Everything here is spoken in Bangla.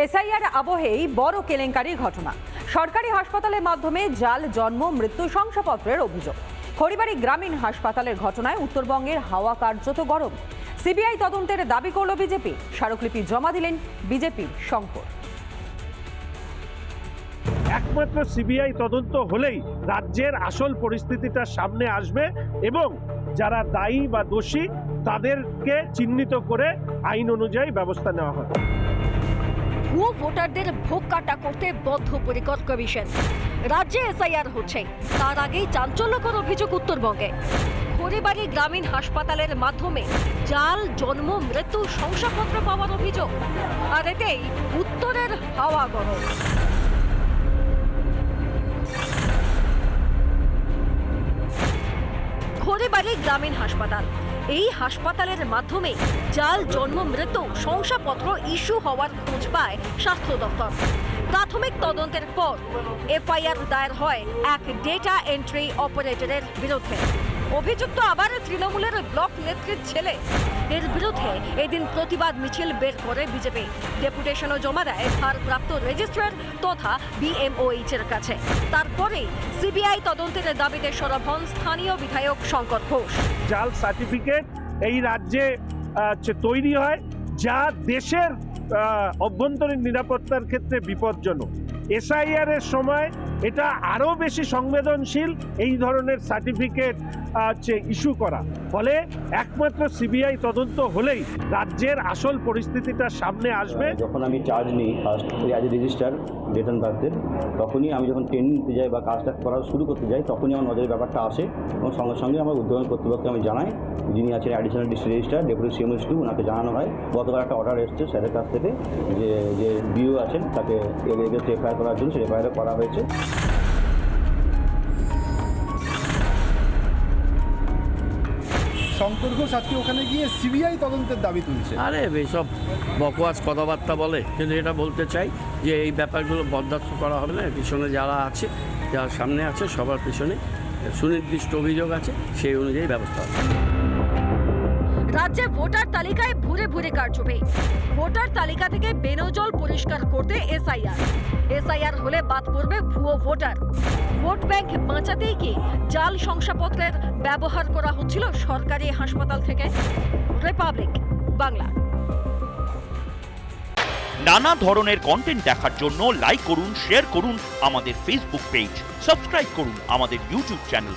এসআইআর আবহেই বড় কেলেঙ্কারির ঘটনা। সরকারি হাসপাতালের মাধ্যমে জাল, জন্ম, মৃত্যু শংসাপত্রের অভিযোগ। খড়িবাড়ি গ্রামীণ হাসপাতালের ঘটনায় উত্তরবঙ্গের হাওয়া কার্যত গরম। সিবিআই তদন্তের দাবি করল বিজেপি। স্মারকলিপি জমা দিলেন বিজেপি শঙ্কর। একমাত্র সিবিআই তদন্ত হলেই রাজ্যের আসল পরিস্থিতিটা সামনে আসবে এবং যারা দায়ী বা দোষী তাদেরকে চিহ্নিত করে আইন অনুযায়ী ব্যবস্থা নেওয়া হবে। ভোটারদের ভোগ কাটা করতে বদ্ধপরিকর কমিশন। রাজ্যে এসআইআর হচ্ছে। তার আগেই চাঞ্চল্যকর অভিযোগ উত্তরবঙ্গে। খড়িবাড়ি গ্রামীণ হাসপাতালের মাধ্যমে জাল, জন্ম, মৃত্যু, শংসাপত্র পাওয়ার অভিযোগ। আর এতেই উত্তরের হাওয়া গরম। খড়িবাড়ি গ্রামীণ হাসপাতাল। এই হাসপাতালের মাধ্যমে জাল, জন্ম, মৃত্যু, শংসাপত্র ইস্যু হওয়ার খোঁজ পায় স্বাস্থ্য দপ্তর। প্রাথমিক তদন্তের পর এফআইআর দায়ের হয় এক ডেটা এন্ট্রি অপারেটরের বিরুদ্ধে। অভিযুক্ত আবার তৃণমূলের ব্লক নেত্রীর ছেলে। এর বিরুদ্ধে এদিন প্রতিবাদ মিছিল বের করে বিজেপি। ডেপুটেশনও জমা দেয় ভারপ্রাপ্ত রেজিস্ট্রার তথা বিএমওএইচ এর কাছে। তারপরে সিবিআই তদন্তের দাবিতে সরব হন স্থানীয় বিধায়ক শঙ্কর ঘোষ। জাল সার্টিফিকেট এই রাজ্যে তৈরি হয় যা দেশের অভ্যন্তরীণ নিরাপত্তার ক্ষেত্রে বিপজ্জনক। এসআইআর এর সময় এটা আরও বেশি সংবেদনশীল এই ধরনের সার্টিফিকেট হচ্ছে ইস্যু করা। ফলে একমাত্র সিবিআই তদন্ত হলেই রাজ্যের আসল পরিস্থিতিটা সামনে আসবে। যখন আমি চার্জ নিই ফার্স্ট অ্যাজ এ রেজিস্টার বেতন বার্থের তখনই আমি যখন ট্রেনিং নিতে যাই বা কাজটা করা শুরু করতে যাই, তখনই আমার নজরে ব্যাপারটা আসে এবং সঙ্গে সঙ্গে আমার উদ্যোগন কর্তৃপক্ষকে আমি জানাই, যিনি আছেন additional district register deputy CMS to ওনাকে জানানো হয়। গতকাল একটা অর্ডার এসছে স্যারের কাছ থেকে, যে যে বিও আছেন তাকে এগেন্সট এফআইআর করার জন্য সেই এফআইআর করা হয়েছে। শঙ্কর ঘোষ আজকে ওখানে গিয়ে সিবিআই তদন্তের দাবি তুলছে। আরে এইসব বকওয়াস কথাবার্তা বলে। কিন্তু এটা বলতে চাই যে এই ব্যাপারগুলো বরদাস্ত করা হবে না। পিছনে যারা আছে যারা সামনে আছে সবার পিছনে সুনির্দিষ্ট অভিযোগ আছে সেই অনুযায়ী ব্যবস্থা হবে। রাজ্যে ভোটার তালিকায় ভুরে ভুরে কারচুপি। ভোটার তালিকা থেকে বেনজল পরিষ্কার করতে এসআইআর। এসআইআর হলে বাদ পড়বে ভুয়ো ভোটার। ভোট ব্যাংক বাঁচাতেই কি জাল শংসাপত্রের ব্যবহার করা হচ্ছিল সরকারি হাসপাতাল থেকে? রিপাবলিক, বাংলা। নানা ধরনের কন্টেন্ট দেখার জন্য লাইক করুন শেয়ার করুন আমাদের ফেসবুক পেজ সাবস্ক্রাইব করুন আমাদের ইউটিউব চ্যানেল